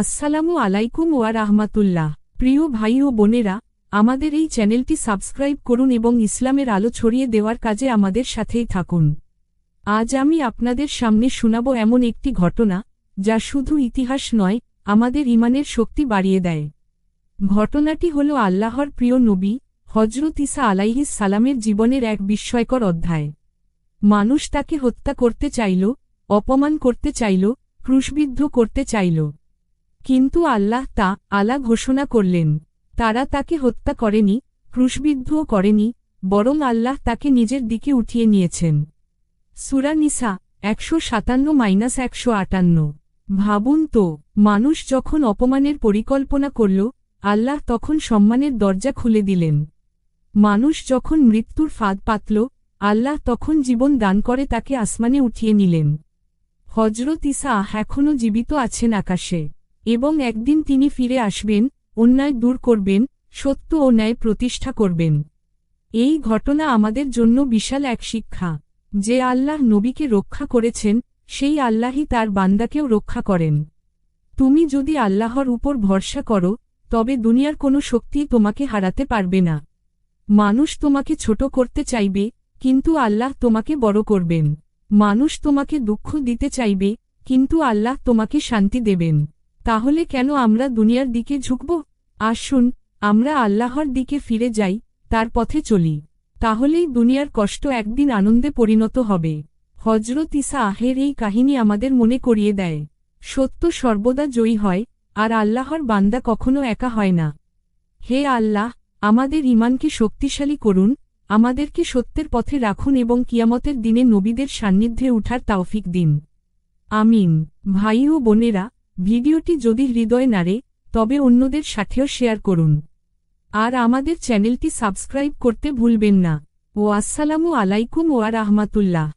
আসসালামু আলাইকুম ওয়া রাহমাতুল্লাহ। প্রিয় ভাই ও বোনেরা, আমাদের এই চ্যানেলটি সাবস্ক্রাইব করুন এবং ইসলামের আলো ছড়িয়ে দেওয়ার কাজে আমাদের সাথেই থাকুন। আজ আমি আপনাদের সামনে শোনাব এমন একটি ঘটনা, যা শুধু ইতিহাস নয়, আমাদের ইমানের শক্তি বাড়িয়ে দেয়। ঘটনাটি হল আল্লাহর প্রিয় নবী হজরত ইসা আলাইহিস সালামের জীবনের এক বিস্ময়কর অধ্যায়। মানুষ তাকে হত্যা করতে চাইল, অপমান করতে চাইল, ক্রুশবিদ্ধ করতে চাইল। কিন্তু আল্লাহ তা আলা ঘোষণা করলেন। তারা তাকে হত্যা করেনি, ক্রুশবিদ্ধও করেনি, বরং আল্লাহ তাকে নিজের দিকে উঠিয়ে নিয়েছেন। সুরা নিসা, একশো সাতান্ন মাইনাস একশো আটান্ন। ভাবুন তো, মানুষ যখন অপমানের পরিকল্পনা করল, আল্লাহ তখন সম্মানের দরজা খুলে দিলেন। মানুষ যখন মৃত্যুর ফাঁদ পাতল, আল্লাহ তখন জীবন দান করে তাকে আসমানে উঠিয়ে নিলেন। হজরত ইসা এখনও জীবিত আছেন আকাশে। এবং একদিন তিনি ফিরে আসবেন, অন্যায় দূর করবেন, সত্য ও ন্যায় প্রতিষ্ঠা করবেন। এই ঘটনা আমাদের জন্য বিশাল এক শিক্ষা, যে আল্লাহ নবীকে রক্ষা করেছেন, সেই আল্লাহই তার বান্দাকেও রক্ষা করেন। তুমি যদি আল্লাহর উপর ভরসা করো, তবে দুনিয়ার কোনো শক্তি তোমাকে হারাতে পারবে না। মানুষ তোমাকে ছোট করতে চাইবে, কিন্তু আল্লাহ তোমাকে বড় করবেন। মানুষ তোমাকে দুঃখ দিতে চাইবে, কিন্তু আল্লাহ তোমাকে শান্তি দেবেন। তাহলে কেন আমরা দুনিয়ার দিকে ঝুঁকব? আসুন আমরা আল্লাহর দিকে ফিরে যাই, তার পথে চলি। তাহলেই দুনিয়ার কষ্ট একদিন আনন্দে পরিণত হবে। হজরত ইসা আহের এই কাহিনী আমাদের মনে করিয়ে দেয়। সত্য সর্বদা জয়ী হয়, আর আল্লাহর বান্দা কখনো একা হয় না। হে আল্লাহ, আমাদের ইমানকে শক্তিশালী করুন, আমাদেরকে সত্যের পথে রাখুন এবং কিয়ামতের দিনে নবীদের সান্নিধ্যে উঠার তাওফিক দিন। আমিন। ভাই ও বোনেরা ভিডিওটি যদি হৃদয় নাড়ে, তবে অন্যদের সাথেও শেয়ার করুন। আর আমাদের চ্যানেলটি সাবস্ক্রাইব করতে ভুলবেন না। ও আসসালামু আলাইকুম ওয়া রাহমাতুল্লাহ।